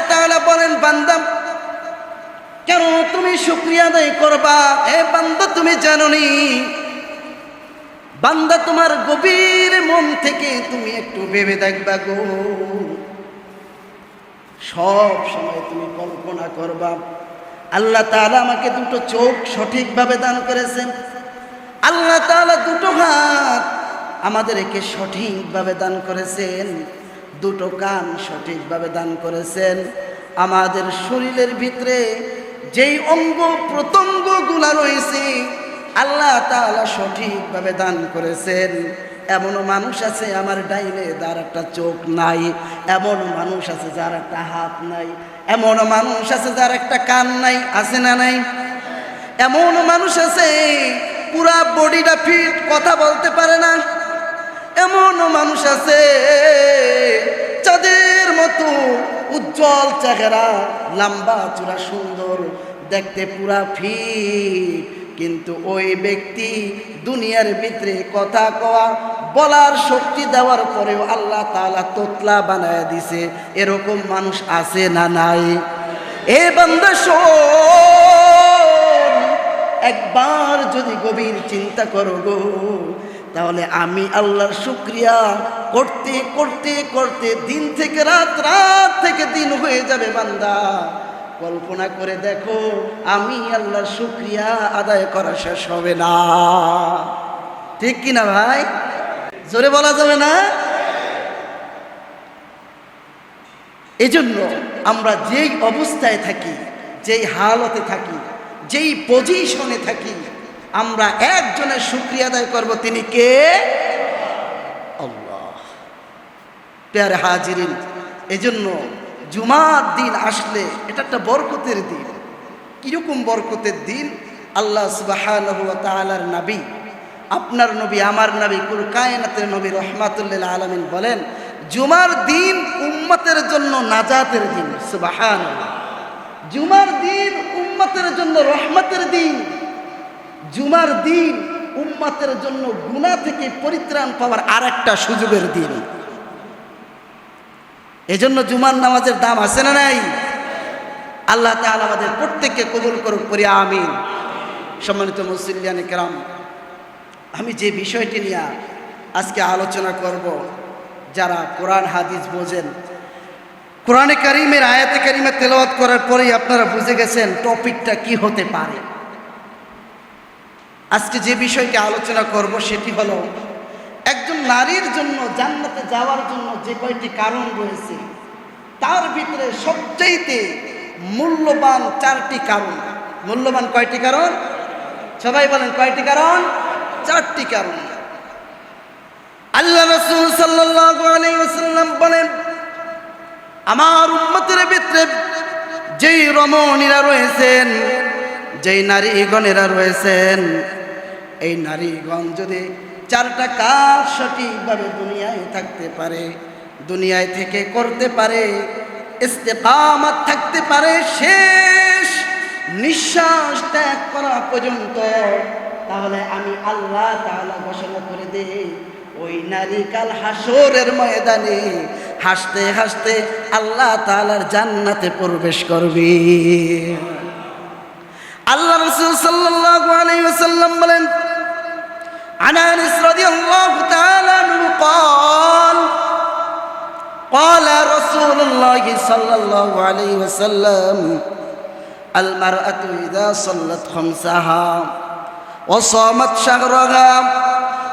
আল্লাহ তাআলা বলেন, বান্দা, কেন তুমি শুক্রিয়া করবা? এ বান্দা, তুমি জানোনি। বান্দা, তোমার গভীর মন থেকে তুমি একটু ভেবে দেখবা গো। সব সময় তুমি কল্পনা করবা, আল্লাহ তাআলা আমাকে দুটো চোখ সঠিকভাবে দান করেছেন। আল্লাহ তাআলা দুটো হাত আমাদেরকে সঠিকভাবে দান করেছেন। দুটো কান সঠিকভাবে দান করেছেন। আমাদের শরীরের ভিতরে যেই অঙ্গ প্রত্যঙ্গ প্রত্যঙ্গগুলা রয়েছে, আল্লাহ তাআলা সঠিকভাবে দান করেছেন। এমনও মানুষ আছে আমার ডাইনে যার একটা চোখ নাই এমন মানুষ আছে যার একটা হাত নাই এমন মানুষ আছে যার একটা কান নাই, আছে না নাই? এমন মানুষ আছে, পুরা বডিটা ফিট, কথা বলতে পারে না। এমন মানুষ আছে চাঁদের মতো উজ্জ্বল চেহারা, লম্বা চূড়া, সুন্দর, দেখতে পুরা ফিট। কিন্তু ওই ব্যক্তি দুনিয়ার ভিতরে কথা কওয়া, বলার শক্তি দেওয়ার পরেও আল্লাহ তালা তোতলা বানায় দিছে। এরকম মানুষ আছে না নাই? এ বান্দা একবার যদি গভীর চিন্তা করো গো তাহলে আমি আল্লাহর শুক্রিয়া করতে করতে করতে দিন থেকে রাত রাত থেকে দিন হয়ে যাবে বান্দা। কল্পনা করে দেখো, আমি আল্লাহর শুক্রিয়া আদায় করা শেষ হবে না। ঠিক কিনা ভাই? জোরে বলা যাবে না? এজন্য আমরা যেই অবস্থায় থাকি, যেই হালতে থাকি, যেই পজিশনে থাকি আমরা একজনের শুক্রিয়া আদায় করব, তিনি কে? আল্লাহ। প্যারে হাজিরিন, এজন্য জুমার দিন আসলে এটা একটা বরকতের দিন। কীরকম বরকতের দিন? আল্লাহ তাআলার নবী, আপনার নবী, আমার নবী, কুল কায়নাতের নবী রহমাতুল্লাহ আলমিন বলেন, জুমার দিন উম্মতের জন্য নাজাতের দিন সুবাহান জুমার দিন উম্মতের জন্য রহমতের দিন। জুমার দিন উম্মাতের জন্য গুনাহ থেকে পরিত্রাণ পাওয়ার আর একটা সুযোগের দিন। এজন্য জুমার নামাজের দাম আছে না নাই? আল্লাহ তাআলা আমাদের প্রত্যেককে কবুল করুক, করি, আমিন। সম্মানিত মুসলিয়ানি কেরাম, আমি যে বিষয়টি নিয়ে আজকে আলোচনা করব, যারা কোরআন, হাদিস বোঝেন, কোরআনে কারিমের, আয়াতে কারিমে তেলাওয়াত করার পরেই আপনারা বুঝে গেছেন টপিকটা কি হতে পারে। আজকে যে বিষয়টি আলোচনা করব সেটি হলো, একজন নারীর জন্য জান্নাতে যাওয়ার জন্য যে কয়টি কারণ রয়েছে, তার ভিতরে সবচাইতে মূল্যবান চারটি কারণ। মূল্যবান কয়টি কারণ? সবাই বলেন কয়টি কারণ? চারটি কারণ। আল্লাহ রসুল ওয়াসাল্লাম বলেন, আমার উম্মতের ভিতরে যেই রমণীরা রয়েছেন, যেই নারীগণেরা রয়েছেন এই নারীগণ যদি চারটা কাজ সঠিকভাবে দুনিয়ায় থাকতে পারে, দুনিয়ায় থেকে করতে পারে, ইস্তেকামাত থাকতে পারে, শেষ নিঃশ্বাস ত্যাগ করা পর্যন্ত, তাহলে আমি আল্লাহ তাআলা ঘোষণা করে দেই, ওই নারী কাল হাসরের ময়দানে হাসতে হাসতে আল্লাহ তাআলার জান্নাতে প্রবেশ করবে। আল্লাহ রসুল সাল্লাল্লাহু আলাইহি ওয়াসাল্লাম বলেন عن انس رضي الله تعالى عنه قال قال رسول الله صلى الله عليه وسلم المرأة إذا صلت خمسها وصامت شهرها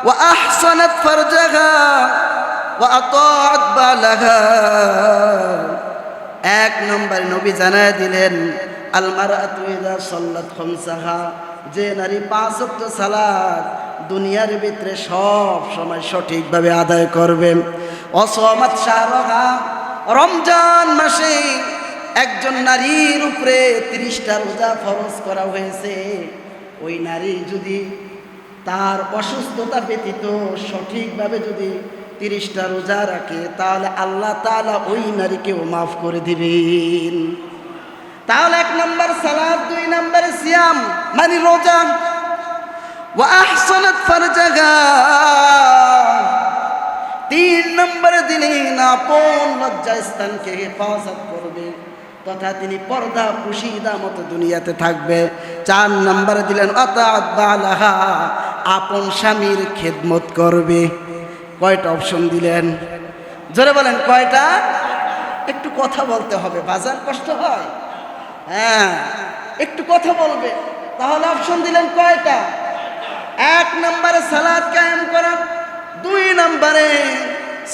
وأحصنت فرجها وأطاعت بالها এক নম্বর নবী জানায় দিলেন আলমারাতু ইযা সাল্লাত খামসাহা যে নারী পাঁচ ওয়াক্ত সালাত দুনিয়ার ভিতরে সব সময় সঠিকভাবে আদায় করবে। অসমাত শাহরহা রমজান মাসে একজন নারীর উপরে তিরিশটা রোজা ফরজ করা হয়েছে। ওই নারী যদি তার অসুস্থতা ব্যতীত সঠিকভাবে যদি তিরিশটা রোজা রাখে, তাহলে আল্লাহ তাআলা ওই নারীকেও মাফ করে দিবেন। তাহলে এক নম্বর সালাদ, দুই নম্বরে সিয়াম মানে রোজা। ওয়াহসানাত ফারজাহা তিন নম্বরে দিলেন আপন লজ্জা স্থানকে হেফাজত করবে। তথা তিনি পর্দা পুশিদা মতো দুনিয়াতে থাকবে। চার নম্বরে দিলেন বালাহা, আপন স্বামীর খেদমত করবে। কয়টা অপশন দিলেন? জোরে বলেন, কয়টা? একটু কথা বলতে হবে, বাজার কষ্ট হয়। হ্যাঁ একটু কথা বলবে। তাহলে অপশন দিলেন কয়টা? এক নম্বরে সালাদ কায়েম করা, দুই নম্বরে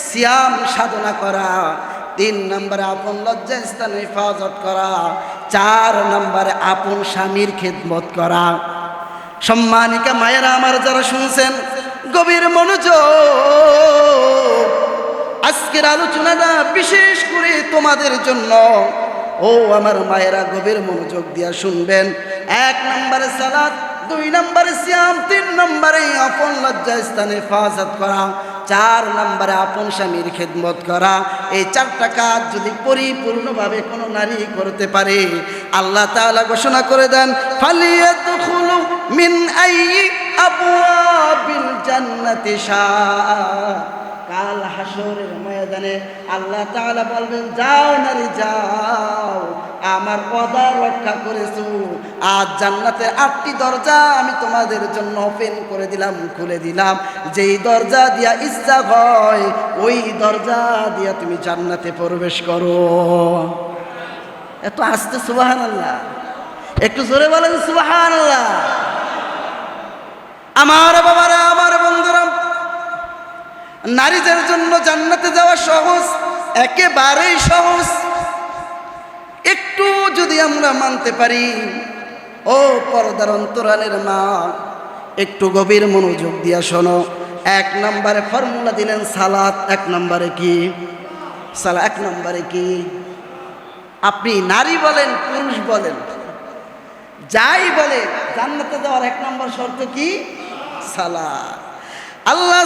সিয়াম সাধনা করা, তিন নম্বরে আপন লজ্জা স্থান হেফাজত করা, চার নম্বরে আপন স্বামীর খেদমত করা। সম্মানিকা মায়েরা আমার যারা শুনছেন, গভীর মনোযোগ, আজকের আলোচনাটা বিশেষ করে তোমাদের জন্য। ও আমার মায়েরা গভীর মনোযোগ দিয়া শুনবেন। এক নম্বরে সালাদ দুই নম্বরে সিয়াম, তিন নম্বরে আপন লজ্জা স্থানে হেফাজত করা, চার নম্বরে আপন স্বামীর খেদমত করা। এই চারটা কাজ যদি পরিপূর্ণভাবে কোনো নারী করতে পারে, আল্লাহ তাআলা ঘোষণা করে দেন, ফালিয়াদখুলু মিন আইয়ি আবওয়াবিল জান্নাতি শাআ। কাল হাসরের ময়দানে আল্লাহ তাআলা বলবেন, যাও নারী, যাও, আমার পদা রক্ষা করেছ। আজ জান্নাতের আটটি দরজা আমি তোমাদের জন্য ওপেন করে দিলাম, খুলে দিলাম। যেই দরজা দিয়া ইচ্ছা হয়, ওই দরজা দিয়া তুমি জান্নাতে প্রবেশ করো। এত আসতে সুবাহান আল্লাহ একটু জোরে বলেন সুবাহান আল্লাহ আমার বাবারা, আমার বন্ধুরা নারীদের জন্য জান্নাতে যাওয়া সহজ, একেবারেই সহজ। একটু যদি আমরা মানতে পারি, ও পর্দার অন্তরালের মা, একটু গভীর মনোযোগ দিয়া শোনো। এক নম্বরে ফর্মুলা দিলেন সালাত, এক নম্বরে কি? সালা এক নম্বরে কি? আপনি নারী বলেন, পুরুষ বলেন, যাই বলে জান্নাতে যাওয়ার এক নম্বর শর্ত কি? সালাত। আল্লাহ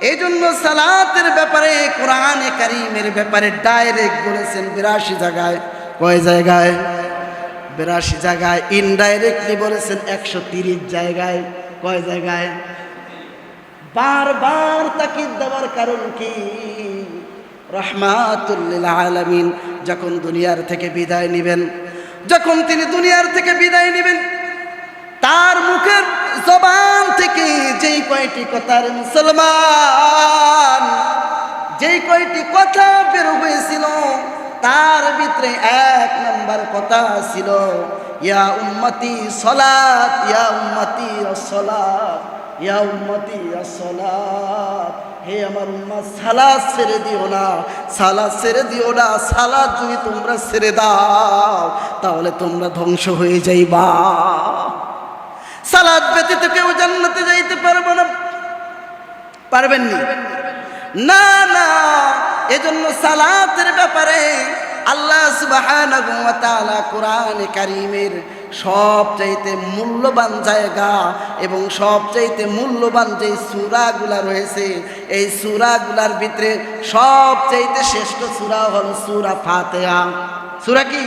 এই জন্য সালাতের ব্যাপারে, কোরআনে কারিমের ব্যাপারে ডাইরেক্ট বলেছেন বিরাশি জায়গায়। কয় জায়গায়? বিরাশি জায়গায়। ইনডাইরেক্টলি বলেছেন একশো তিরিশ জায়গায়। কয় জায়গায়? বারবার তাকিদ দেওয়ার কারণ কি? রহমাতুল্লিল আলামিন যখন দুনিয়ার থেকে বিদায় নেবেন, যখন তিনি দুনিয়ার থেকে বিদায় নেবেন তার মুখের জবান থেকে যেই কয়টি কথার মুসলমান, যেই কয়টি কথা বের হয়েছিল, তার ভিতরে এক নম্বর কথা ছিল, ইয়া উম্মতি সলাত, ইয়া উম্মতি সলাত ইয়া উম্মতি সলাত হে আমার উম্মত, সালাদ ছেড়ে দিও না, সালাদ ছেড়ে দিও না, সালাদ যদি তোমরা ছেড়ে দাও, তাহলে তোমরা ধ্বংস হয়ে যাইবা। সালাদ ব্যতীত কেউ জান্নাতে যাইতে পারবে না। পারবেননি না? না এজন্য সালাতের ব্যাপারে আল্লাহ সুবহানাহু ওয়া তাআলা কোরআনে কারীমের সবচাইতে মূল্যবান জায়গা এবং সবচাইতে মূল্যবান যে সূরাগুলা রয়েছে, এই সূরাগুলার ভিতরে সবচাইতে শ্রেষ্ঠ সূরা হল সূরা ফাতিহা। সূরা কি?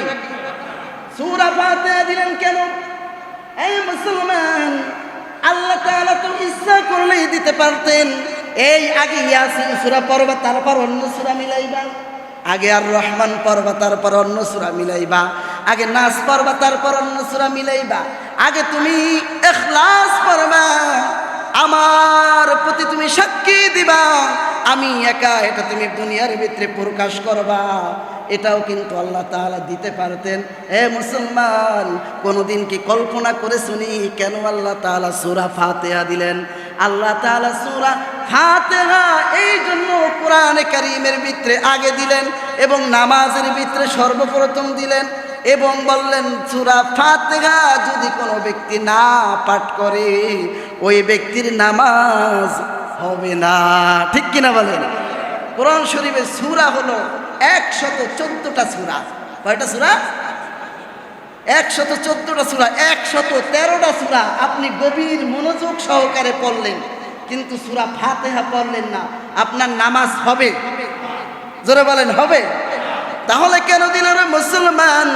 সূরা ফাতিহা দিলেন কেন? এই মুসলমান তাআলা তো ইচ্ছা করলেই দিতে পারতেন। এই আগে ইয়াসিন সূরা পড়বা তারপর অন্য সূরা মিলাইবা। আগে আর রহমান পড়বা তারপর অন্য সূরা মিলাইবা। আগে নাস পড়বা তারপর অন্য সূরা মিলাইবা। আগে তুমি ইখলাস পড়বা, আমার প্রতি তুমি সাক্ষী দিবা। আমি একা, এটা তুমি দুনিয়ার ভিতরে প্রকাশ করবা। এটাও কিন্তু আল্লাহ তাআলা দিতে পারতেন। এ মুসলমান, কোনোদিন কি কল্পনা করে শুনি কেন আল্লাহ তাআলা সুরা ফাতিহা দিলেন? আল্লাহ তাআলা সুরা ফাতিহা এই জন্য কোরআনে কারীমের ভিতরে আগে দিলেন এবং নামাজের ভিতরে সর্বপ্রথম দিলেন এবং বললেন, সুরা ফাতিহা যদি কোনো ব্যক্তি না পাঠ করে, ওই ব্যক্তির নামাজ হবে না। ঠিক কিনা বলেন? কোরআন শরীফের সূরা হলো একশত চোদ্দটা সূরা। কয়টা সূরা? একশত চোদ্দটা সূরা, একশত তেরোটা সূরা। আপনি গভীর মনোযোগ সহকারে পড়লেন, কিন্তু সূরা ফাতেহা পড়লেন না। আপনার নামাজ হবে। জোরে বলেন, হবে। তাহলে কেন দিল রে মুসলমান?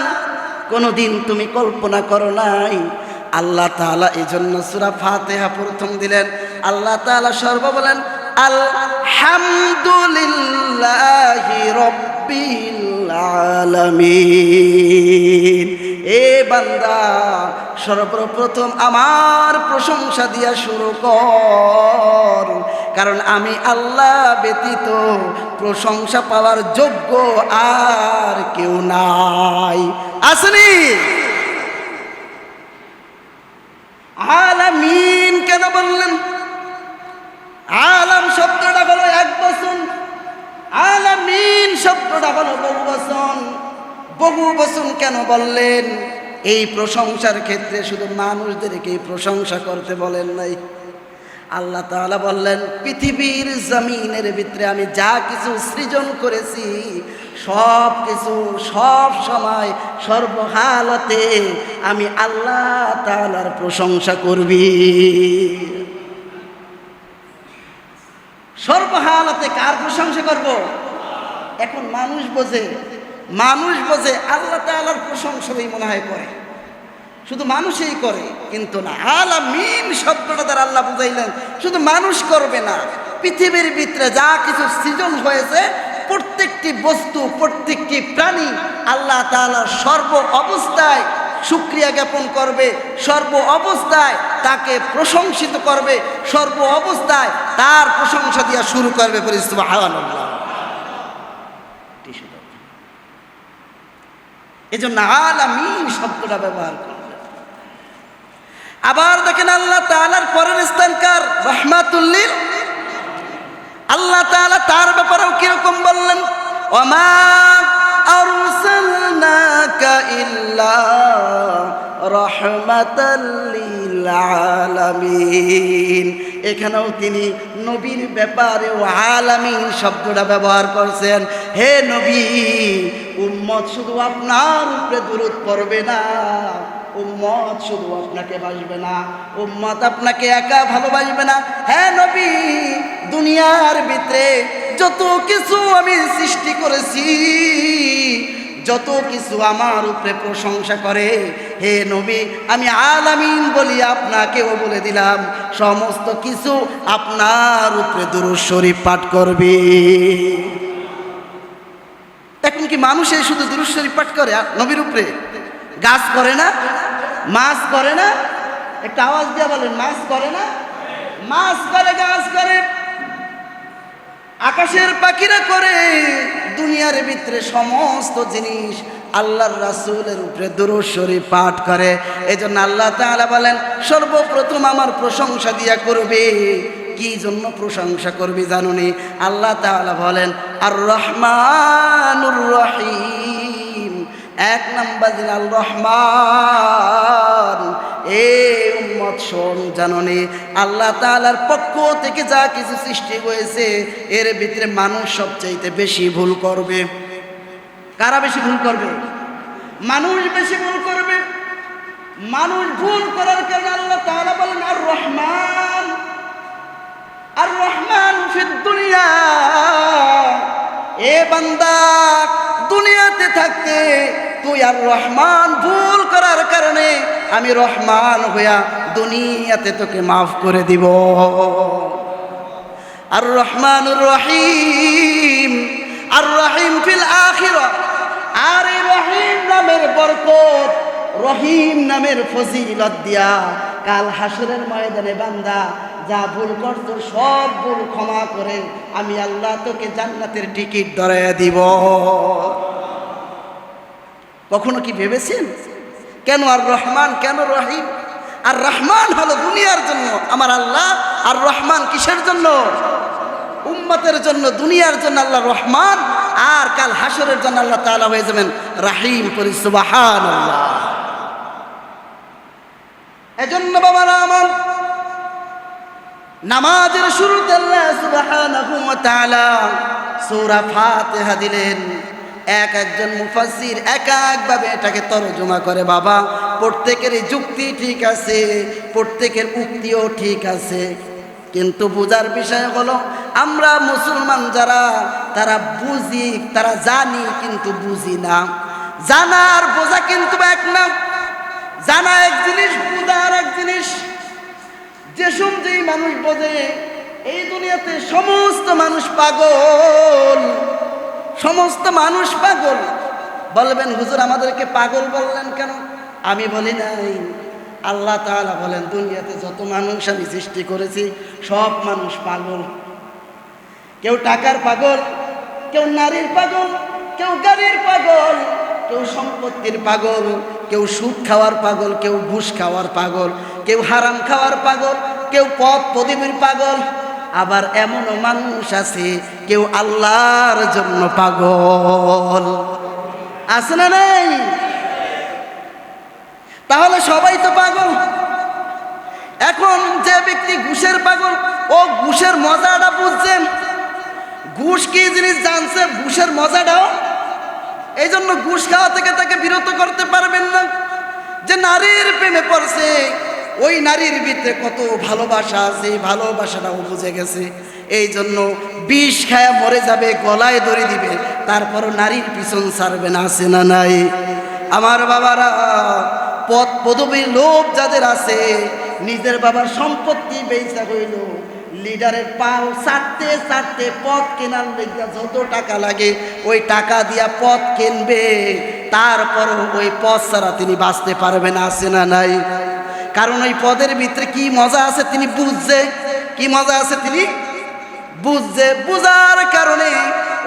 কোনোদিন তুমি কল্পনা করো নাই আল্লাহ তাআলা এই জন্য সূরা ফাতিহা প্রথম দিলেন। আল্লাহ তাআলা সর্ব বলেন এ বান্দা, সর্বপ্রথম আমার প্রশংসা দিয়া শুরু কর। কারণ আমি আল্লাহ ব্যতীত প্রশংসা পাওয়ার যোগ্য আর কেউ নাই। আসনি আলামিন কেন বললেন আলাম শব্দটা হলো এক বচন আলামিন শব্দটা হলো বহু বচন বহু বচন কেন বললেন? এই প্রশংসার ক্ষেত্রে শুধু মানুষদেরকে প্রশংসা করতে বলেন নাই। আল্লাহ তাআলা বললেন, পৃথিবীর জমিনের ভিতরে আমি যা কিছু সৃজন করেছি, সব কিছু সব সময় সর্বহালতে আমি আল্লাহ তাআলার প্রশংসা করবি। সর্বহালতে কার প্রশংসা করব? এখন মানুষ বোঝে। মানুষ বোঝে আল্লাহ তাআলার প্রশংসাই মনে হয় করে। শুধু মানুষই করে, কিন্তু না। আলামিন শব্দটা দ্বারা আল্লাহ বুঝাইলেন, শুধু মানুষ করবে না। পৃথিবীর ভিতরে যা কিছু সৃজন হয়েছে, প্রত্যেকটি বস্তু, প্রত্যেকটি প্রাণী আল্লাহ তাআলার সর্ব অবস্থায় সুক্রিয়া জ্ঞাপন করবে, সর্ব অবস্থায় তাকে প্রশংসিত করবে, সর্ব অবস্থায় তার প্রশংসা দিয়া শুরু করবে পরিস্থিতি এই জন্য আলামিন শব্দটা ব্যবহার করলেন। আবার দেখেন আল্লাহ তালার পরের স্থানকার রহমাতুল্লিল। আল্লাহ তাআলা তার ব্যাপারেও কীরকম বললেন? ওমা আরসালনাকা ইল্লা আলামিন এখানেও তিনি নবীর ব্যাপারে ও আলামিন শব্দটা ব্যবহার করছেন। হে নবী, উম্মত শুধু আপনার উপরে দূরত পড়বে না। উম্মত শুধু আপনাকে বাসবে না। উম্মত আপনাকে একা ভালোবাসবে না। হ্যাঁ নবী, দুনিয়ার ভিতরে যত কিছু আমি সৃষ্টি করেছি যত কিছু আমার উপরে প্রশংসা করে, হে নবী, আমি আলামিন বলি, আপনাকেও বলে দিলাম, সমস্ত কিছু আপনার উপরে দুরুদ শরীফ পাঠ করবে। এখন কি মানুষে শুধু দুরুদ শরীফ পাঠ করে নবীর উপরে? গাছ করে না? মাছ করে না? একটা আওয়াজ দিয়ে বলেন, মাছ করে না? মাছ করে, গাছ করে। আকাশের পাখিরা করে, দুনিয়ার ভিতরে সমস্ত জিনিস আল্লাহর রাসূলের উপরে দুরূদ পাঠ করে। এই জন্য আল্লাহ তাআলা বলেন, সর্বপ্রথম আমার প্রশংসা দিয়া করবে। কি জন্য প্রশংসা করবি জানুনি? আল্লাহ তাআলা বলেন আর রহমানুর রহিম। এক নাম্বার দিন আল রহমান এ উম্মত শোন, জাননি? আল্লাহ তাআলার পক্ষ থেকে যা কিছু সৃষ্টি হয়েছে, এর ভিতরে মানুষ সবচাইতে বেশি ভুল করবে। কারা বেশি ভুল করবে? মানুষ বেশি ভুল করবে। মানুষ ভুল করার কারণে আল্লাহ তাআলা বলেন, আর রহমান আর রহমান ফিদ দুনিয়া। এ বান্দা, দুনিয়াতে থাকতে তুই আর রহমান ভুল করার কারণে আমি রহমান হইয়া দুনিয়াতে তোকে মাফ করে দিব। আর রহমানুর রহিম, আর রহিম ফিল আখিরা। আর এই রহিম নামের বরকত, রহিম নামের ফজিলত দিয়া কাল হাসরের ময়দানে বান্দা যা ভুল করছ, সব ভুল ক্ষমা করে আমি আল্লাহ তোকে জান্নাতের টিকিট ধরে দিব। কখনো কি ভেবেছেন? কেন আর রহমান, কেন রহিম? আর রহমান হলো দুনিয়ার জন্য, আমার আল্লাহ আর রহমান কিসের জন্য? উম্মতের জন্য, দুনিয়ার জন্য আল্লাহ রহমান, আর কাল হাসরের জন্য আল্লাহ তাআলা হয়ে যাবেন রাহিম করি সুবাহান আল্লাহ এজন্য বাবারা আমার নামাজের শুরুতে আল্লাহ সুবহানাহু দিলেন। এক একজন মুফাসসির এক একভাবে এটাকে তরজমা করে, বাবা প্রত্যেকেরই যুক্তি ঠিক আছে, প্রত্যেকের উক্তিও ঠিক আছে। কিন্তু বোঝার বিষয় হলো, আমরা মুসলমান যারা, তারা বুঝি, তারা জানি কিন্তু বুঝি না। জানা আর বোঝা কিন্তু এক না। জানা এক জিনিস, বোঝা আর এক জিনিস। যেসব যেই মানুষ বোঝে, এই দুনিয়াতে সমস্ত মানুষ পাগল। সমস্ত মানুষ পাগল। বলবেন, হুজুর, আমাদেরকে পাগল বললেন কেন? আমি বলি নাই। আল্লাহ তাআলা বলেন, দুনিয়াতে যত মানুষ আমি সৃষ্টি করেছি, সব মানুষ পাগল। কেউ টাকার পাগল, কেউ নারীর পাগল, কেউ গাড়ির পাগল কেউ সম্পত্তির পাগল, কেউ সুদ খাওয়ার পাগল, কেউ ঘুষ খাওয়ার পাগল, কেউ হারাম খাওয়ার পাগল, কেউ পথ প্রদীপের পাগল। আবার এমনও মানুষ আছে, কেউ আল্লাহর জন্য পাগল। আছে না নাই? তাহলে সবাই তো পাগল। এখন যে ব্যক্তি ঘুষের পাগল, ও ঘুষের মজাটা বুঝছেন? ঘুষ কি জিনিস জানছে? ঘুষের মজাটাও এই জন্য ঘুষ খাওয়া থেকে তাকে বিরত করতে পারবেন না। যে নারীর প্রেমে পড়ছে, ওই নারীর ভিতরে কত ভালোবাসা আছে, এই ভালোবাসাটাও বুঝে গেছে। এই জন্য বিষ খায়া মরে যাবে, গলায় দড়ি দিবে, তারপরও নারীর পিছন ছাড়বে না, আছে না নাই? আমার বাবারা পদ পদবীর লোভ যাদের আছে, নিজের বাবার সম্পত্তি বেচা হইল। লিডারের পাও ছাড়তে ছাড়তে পথ কেনার লেগে যত টাকা লাগে, ওই টাকা দিয়া পথ কিনবে। তারপরও ওই পথ ছাড়া তিনি বাঁচতে পারবেন, আছে না নাই? কারণ ওই পদের ভিতরে কি মজা আছে তিনি বুঝছে? কি মজা আছে তিনি বুঝছে বুঝার কারণে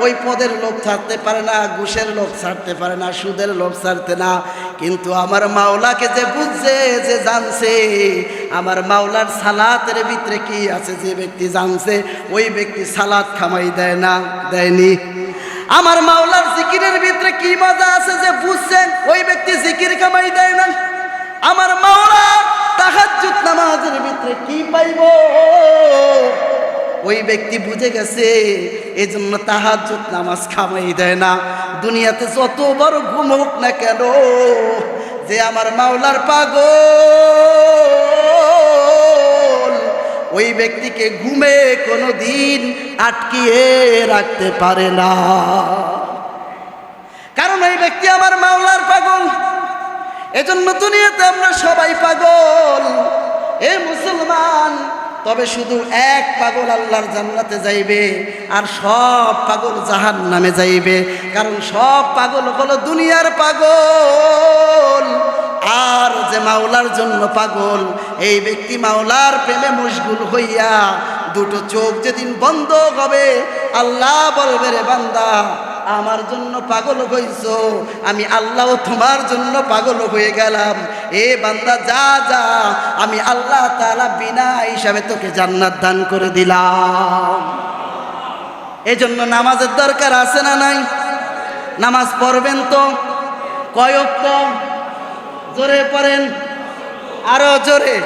ওই পদের লোক ছাড়তে পারে না, ঘুষের লোক ছাড়তে পারে না, সুদের লোক ছাড়তে না। কিন্তু আমার মাওলাকে যে বুঝছে যে জানছে, আমার মাওলার সালাতের ভিতরে কি আছে যে ব্যক্তি জানছে, ওই ব্যক্তি সালাত খামাই দেয় না, দেয়নি। আমার মাওলার জিকিরের ভিতরে কি মজা আছে যে বুঝছেন ওই ব্যক্তি জিকির কামাই দেয় না। আমার মাওলা তাহাজ্জুদ নামাজের ভিতরে কি পাইব? ওই ব্যক্তি বুঝে গেছে এই জন্য তাহাজ্জুদ নামাজ খামাই দেয় না। দুনিয়াতে যত বড় ঘুম হোক না কেন, যে আমার মাওলার পাগল, ওই ব্যক্তিকে ঘুমে কোনো দিন আটকিয়ে রাখতে পারে না। কারণ ওই ব্যক্তি আমার মাওলার পাগল, এজন্য দুনিয়াতে আমরা সবাই পাগল। এ মুসলমান তবে শুধু এক পাগল আল্লাহর জান্নাতে যাইবে আর সব পাগল জাহান নামে যাইবে। কারণ সব পাগল হলো দুনিয়ার পাগল। আর যে মাওলার জন্য পাগল, এই ব্যক্তি মাওলার প্রেমে মশগুল হইয়া দুটো চোখ যেদিন বন্ধ হবে, আল্লাহ বলবে, রে বান্দা আমার জন্য পাগল হইছ, আমি আল্লাহ তোমার জন্য পাগল হয়ে গেলাম। এ বান্দা, যা যা, আমি আল্লাহ তালা বিনা হিসাবে তোকে জান্নাত দান করে দিলাম। এই জন্য নামাজের দরকার আছে না নাই? নামাজ পড়বেন তো? কয়ক তো জোরে পড়েন। আরও জোরে।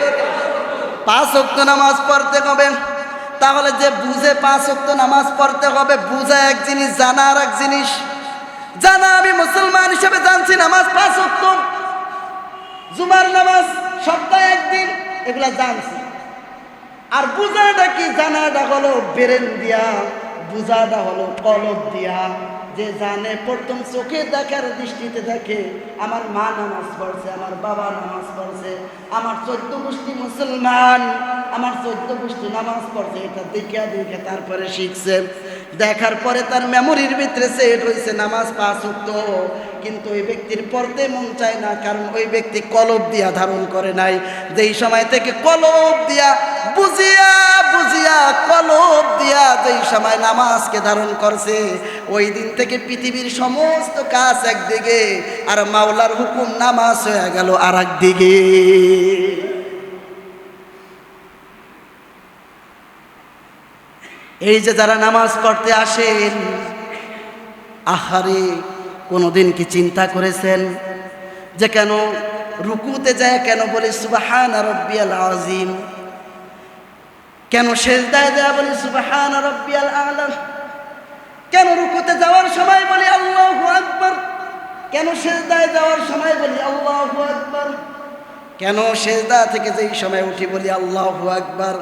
পাঁচ অক্ত নামাজ পড়তে হবে। তাহলে যে বুঝে পাঁচ অক্ত নামাজ পড়তে হবে, বুঝা এক জিনিস, জানা আর এক জিনিস। জানা আমি মুসলমান হিসেবে জানছি, নামাজ পাঁচ অক্ত জুমার নামাজ সপ্তাহে একদিন, এগুলা জানছি। আর বুঝাটা কি? জানাটা হলো বেরেন দিয়া, বুঝাটা হলো কলব দিয়া। যে জানে, প্রথম চোখে দেখার দৃষ্টিতে দেখে, আমার মা নামাজ পড়ছে, আমার বাবা নামাজ পড়ছে, আমার চোদ্দ গোষ্ঠী মুসলমান, আমার চোদ্দ গোষ্ঠী নামাজ পড়ছে, এটা দেখে দেখে তারপরে শিখছে। দেখার পরে তার মেমোরির ভিতরে সেট হয়েছে নামাজ পাঁচ উক্ত কিন্তু ওই ব্যক্তির পড়তে মন চায় না, কারণ ওই ব্যক্তি কলব দিয়া ধারণ করে নাই। যেই সময় থেকে কলব দিয়া বুঝিয়া বুঝিয়া কলব যেই সময় নামাজকে ধারণ করছে, ওই দিন থেকে পৃথিবীর সমস্ত কাজ একদিকে, আর মাওলার হুকুম নামাজ হয়ে গেল আর একদিকে এই যে যারা নামাজ পড়তে আসেন, আহারে, কোনোদিন কি চিন্তা করেছেন যে কেন রুকুতে যায় কেন বলে সুবাহান রব্বিয়াল আজিম কেন সেজদায় দেয়া বলি, সুবাহান রব্বিয়াল আলম কেন রুকুতে যাওয়ার সময় বলি, আল্লাহ আকবর? কেন সেজদায় যাওয়ার সময় বলি, আল্লাহ আকবর? কেন সেজদা থেকে যেই সময় উঠি বলি, আল্লাহ আকবর?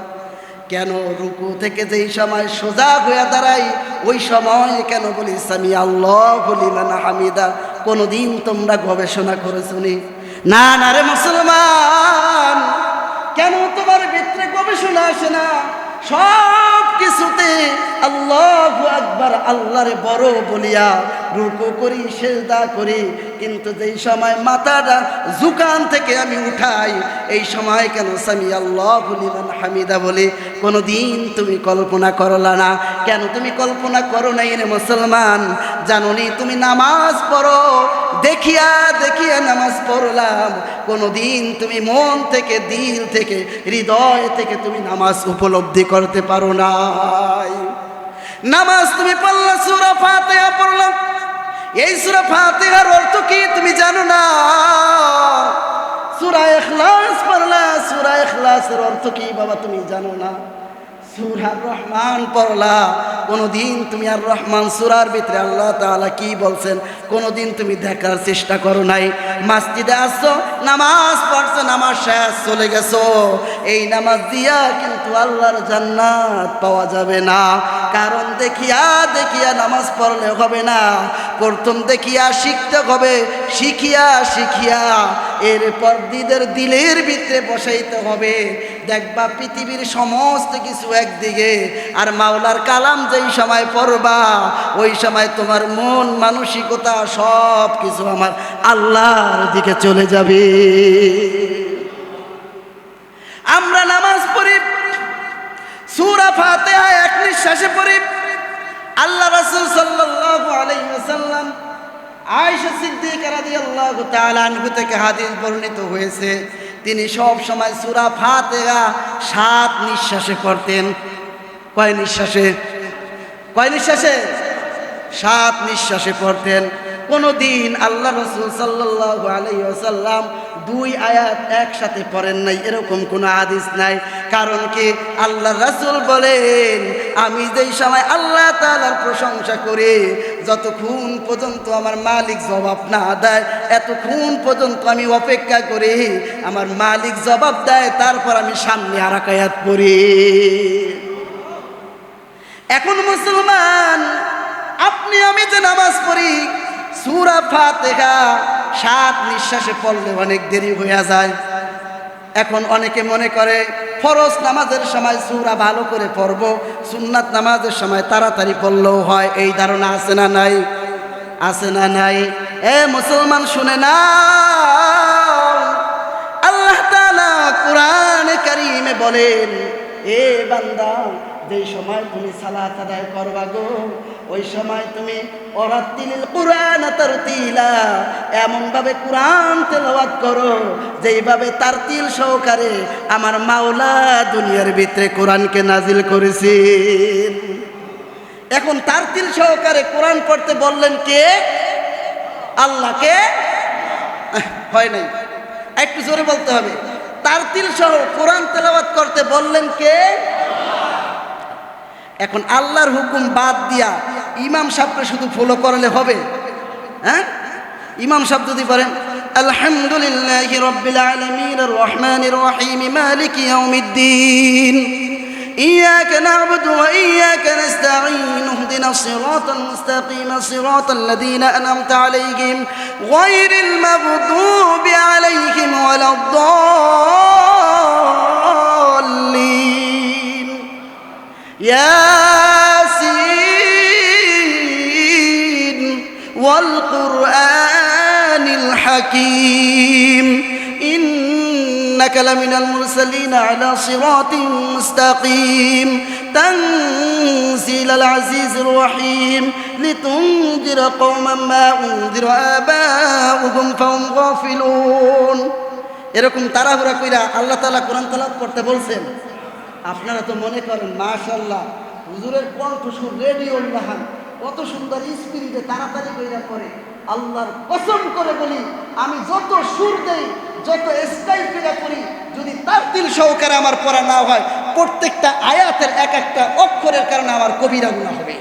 কেন রুকু থেকে যেই সময় সোজা হয়ে দাঁড়াই, ওই সময় কেন বলি, সামি আল্লাহ বলি মানে হামিদা? কোনোদিন তোমরা গবেষণা করে শুনি না না রে মুসলমান। কেন তোমার ভিতরে গবেষণা আসে না? সব কিছুতে আল্লাহ আকবার, আল্লাহরে বড় বলিয়া রুকু করি, সেজদা করি। কিন্তু যেই সময় মাথাটা জুকান থেকে আমি উঠাই, এই সময় কেন সামি আল্লাহ লিমান হামিদা বলে কোনো দিন তুমি কল্পনা করলা না। কেন তুমি কল্পনা করো নাই রে মুসলমান? জানোনি তুমি নামাজ পড়ো? দেখিয়া দেখিয়া নামাজ পড়লাম। কোনো দিন তুমি মন থেকে, দিল থেকে, হৃদয় থেকে তুমি নামাজ উপলব্ধি করতে পারো নাই। নামাজ তুমি পড়লা, সুরা ফাতেহা পড়লাম এই সুরা ফাতেহার অর্থ কি তুমি জানো না? সুরা এখলাস পড়লা, সুরা এখলাসের অর্থ কি বাবা তুমি জানো না? সুরা রহমান পড়লা। কোনোদিন তুমি আর রহমান সুরার ভিতরে আল্লাহ তাআলা কি বলছেন, কোনোদিন তুমি দেখার চেষ্টা করো নাই। মসজিদে আসছো, নামাজ পড়ছো, নামাজ শেষ, চলে গেছো। এই নামাজ দিয়া কিন্তু আল্লাহর জান্নাত পাওয়া যাবে না। কারণ দেখিয়া দেখিয়া নামাজ পড়লে হবে না। প্রথম দেখিয়া শিখতে হবে, শিখিয়া শিখিয়া। এরপর দিদের দিলের ভিতরে বসাইতে হবে। দেখবা পৃথিবীর সমস্ত কিছু একদিকে। আর মাওলার কালাম যেই সময় পড়বা, ওই সময় তোমার মন, মানসিকতা সব কিছু আমার আল্লাহর দিকে চলে যাবে। আমরা নামাজ পড়ি সুরা ফাতেহা এক নিঃশ্বাসে পড়ি। আল্লাহ রাসূল সাল্লাল্লাহু আলাইহি ওয়াসাল্লাম আয়েশা সিদ্দিকা রাদিয়াল্লাহু তাআলা আনহু থেকে হাদিস বর্ণিত হয়েছে, তিনি সব সময় সূরা ফাতিহা সাত নিঃশ্বাসে পড়তেন। কয় নিঃশ্বাসে? কয় নিঃশ্বাসে? সাত নিঃশ্বাসে পড়তেন। কোনো দিন আল্লাহ রসুল সাল্লাল্লাহু আলাইহি ওয়াসাল্লাম দুই আয়াত একসাথে পড়েন নাই, এরকম কোনো আদিস নাই। কারণ কি? আল্লাহ রাসূল বলেন, আমি যেই সময় আল্লাহ তাআলার প্রশংসা করি, যতক্ষণ পর্যন্ত আমার মালিক জবাব না দেয়, এতক্ষণ পর্যন্ত আমি অপেক্ষা করি, আমার মালিক জবাব দেয়, তারপর আমি সামনে আর এক আয়াত পড়ি। এখন মুসলমান, আপনি আমি যে নামাজ পড়ি সুরা ফাতেহা সাত নিঃশ্বাসে পড়লে অনেক দেরি হয়ে যায়। এখন অনেকে মনে করে, ফরজ নামাজের সময় সুরা ভালো করে পড়ব, সুন্নাত নামাজের সময় তাড়াতাড়ি পড়লেও হয়, এই ধারণা আছে না নাই? আছে না নাই? এ মুসলমান, শুনে না আল্লাহ তাআলা কোরআনে কারিমে বলেন, এ বান্দা যেই সময় তুমি সালাত আদায় করবা গো, ওই সময় তুমি অরাত্তিলিল কোরআন তারতিলা এমন ভাবে কোরআন তেলাওয়াত করো, যেইভাবে তার তিল সহকারে আমার মাওলা দুনিয়ার ভিতরে কোরআনকে নাজিল করেছেন। এখন তার তিল সহকারে কোরআন পড়তে বললেন কে? আল্লাহকে হয় নাই। একটু জোরে বলতে হবে। তার তিল সহ কোরআন তেলাওয়াত করতে বললেন কে? এখন আল্লাহর হুকুম বাদ দিয়া ইমাম সাহেবকে শুধু ফলো করলে হবে হ্যাঁ ইমাম সাহেব যদি বলেন আলহামদুলিল্লাহ রব্বিল আলামিন রহমানির রহিম মালিক ইয়াউমিদ্দিন إياك نعبد وإياك نستعين اهدنا الصراط المستقيم صراط الذين أنعمت عليهم غير المغضوب عليهم ولا الضالين ياسين والقرآن الحكيم إنك لمن المرسلين على صراط مستقيم تنزيل العزيز الرحيم لتنذر قوما ما أنذر آباؤهم فهم غافلون এরকম তাড়াহুড়া কইরা আল্লাহ তাআলা কোরআন তেলাওয়াত করতে বলছেন আপনারা তো মনে করেন মাশাল্লাহ হুজুরের কণ্ঠস্বর রেডিও রাহান কত সুন্দর স্পিরিটে তাড়াতাড়ি কইরা করে আল্লাহর কসম করে বলি, আমি যত সুর দেই, যত স্টাইল কইরা করি যদি তার দিল সহকারে আমার পড়া না হয়, প্রত্যেকটা আয়াতের এক একটা অক্ষরের কারণে আমার কবিরা গুণা হবে।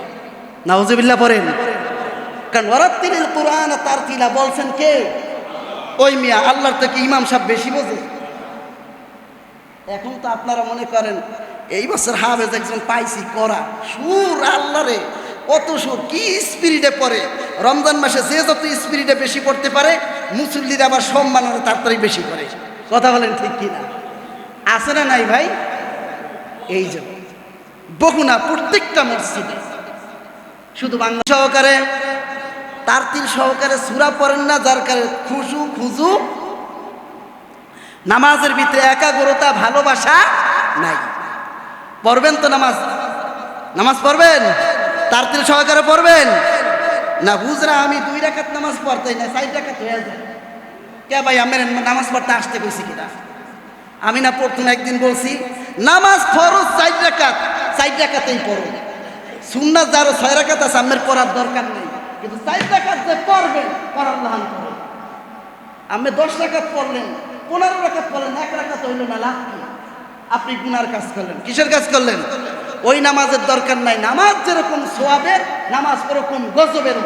নাউজুবিল্লাহ পড়েন। কারণ ওরাত্তিল কোরআন তার তিলা বলছেন কে? ওই মিয়া, আল্লাহর থেকে ইমাম সাহেব বেশি বোঝে। এখন তো আপনারা মনে করেন, এই বছর হাফেজ একজন পাইছি করা। সুর আল্লাহরে, কত সুর, কি স্পিরিটে পড়ে। রমজান মাসে যে যত স্পিরিটে বেশি পড়তে পারে, মুসল্লিরা আবার সম্মান তাড়াতাড়ি বেশি করে কথা বলেন ঠিক কি না আছে না নাই ভাই? এই যে বহু না প্রত্যেকটা মসজিদে। শুধু বাংলা সহকারে তারতিল সহকারে সুরা পড়েন না, যার কারণে খুশু খুজু নামাজের ভিতরে একাগ্রতা, ভালোবাসা নাই। পড়বেন তো নামাজ? নামাজ পড়বেন? তারতিল সহকারে পড়বেন? না, হুজরা, আমি দুই রাকাত নামাজ পড়তেই না, চার রাকাত হয়ে যায়। কে ভাই, আমার নামাজ পড়তে আসতে কইছি কিনা আমি না পড়তো না, একদিন বলছি, নামাজ ফরজ চার রাকাত, চার রাকাতেই পড়ো। সুন্নাত যারও ছয় রাকাত আছে, আমের পড়ার দরকার নেই। কিন্তু চার রাকাত যে পড়বেন, পড়ার লাহান করে। আমি দশ রাকাত পড়লেন পনেরো রাকাত পড়লেন এক রাকাত হইল না, লাভ আপনি গুনার কাজ করলেন, কিসের কাজ করলেন? ওই নামাজের দরকার নাই, নামাজ যেরকম সোয়াবের, নামাজ ওরকম গজবের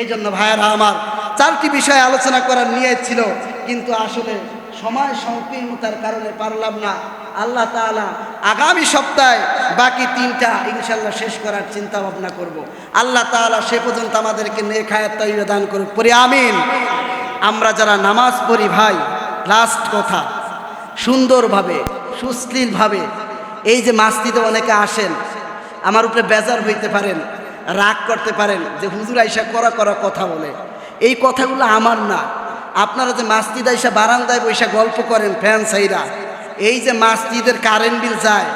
এই জন্য ভাইয়েরা আমার, চারটি বিষয়ে আলোচনা করার নিয়ে ছিল, কিন্তু আসলে সময় সংকীর্ণতার কারণে পারলাম না। আল্লাহ তাআলা আগামী সপ্তাহে বাকি তিনটা ইনশাল্লাহ শেষ করার চিন্তা ভাবনা করব। আল্লাহ তাআলা সে পর্যন্ত আমাদেরকে নেখায়াত দান করুক পরে আমিন। আমরা যারা নামাজ পড়ি ভাই লাস্ট কথা, সুন্দরভাবে, সুশ্লীলভাবে, এই যে মাস্তিতে অনেকে আসেন, আমার উপরে বেজার হইতে পারেন, রাগ করতে পারেন, যে হুজুর আইসা করা করা কথা বলে। এই কথাগুলো আমার না। আপনারা যে মাস্তিদ আইসা বারান্দায় বৈশা গল্প করেন, ফ্যান সাইরা এই যে মাস্তিদের কারেন্ট বিল যায়,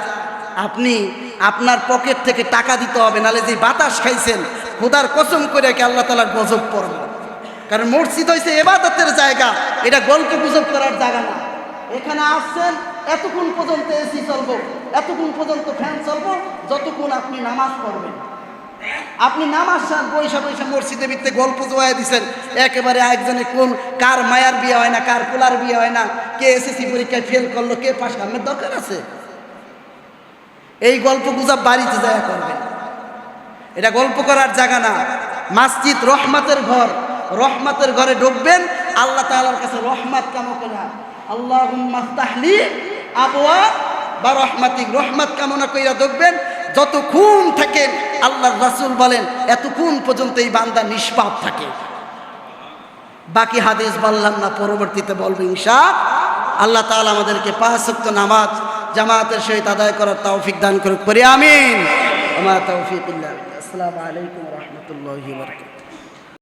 আপনি আপনার পকেট থেকে টাকা দিতে হবে, নালে যে বাতাস খাইছেন, খোদার কসম করে আল্লাহ তালার গজব পড়ব। কারণ মসজিদ হয়েছে এবাদতের জায়গা। এটা গল্প গুজব করার জায়গা না। এখানে আসছেন, এতক্ষণ পর্যন্ত এসি চলবো, এতক্ষণ পর্যন্ত ফ্যান চলবো, যতক্ষণ আপনি নামাজ পড়বেন। আপনি নামাজ সার বৈশা বৈশা মসজিদে ভিত্তে গল্প জোয়াই দিছেন। একেবারে একজনে কোন, কার মায়ার বিয়ে হয় না, কার পোলার বিয়ে হয় না, কে এসএসসি পরীক্ষায় ফেল করল, কে পাশ আমার দরকার আছে। এই গল্প গুজব বাড়িতে যায় করবেন। এটা গল্প করার জায়গা না। মাসজিদ রহমাতের ঘর। রহমাতের ঘরে ঢুকবেন, আল্লাহ তাআলার কাছে রহমাত কামনা করা। আল্লাহ মাস্তাহলি আবওয়া বা রহমাতিক। রহমত কামনা কইরা ঢুকবেন, যতক্ষণ থাকেন আল্লাহর রাসূল বলেন, এতক্ষণ পর্যন্ত এই বান্দা নিষ্পাপ থাকে। বাকি হাদিস বললাম না, পরবর্তীতে বলব ইনশা আল্লাহ তাআলা আমাদেরকে পাঁচ ওয়াক্ত নামাজ জামাতের সহিত আদায় করার তৌফিক দান করুক করি আমিন। আমার তৌফিক আসসালামু আলাইকুম রহমতুল্লাহি বারাকাতুহু।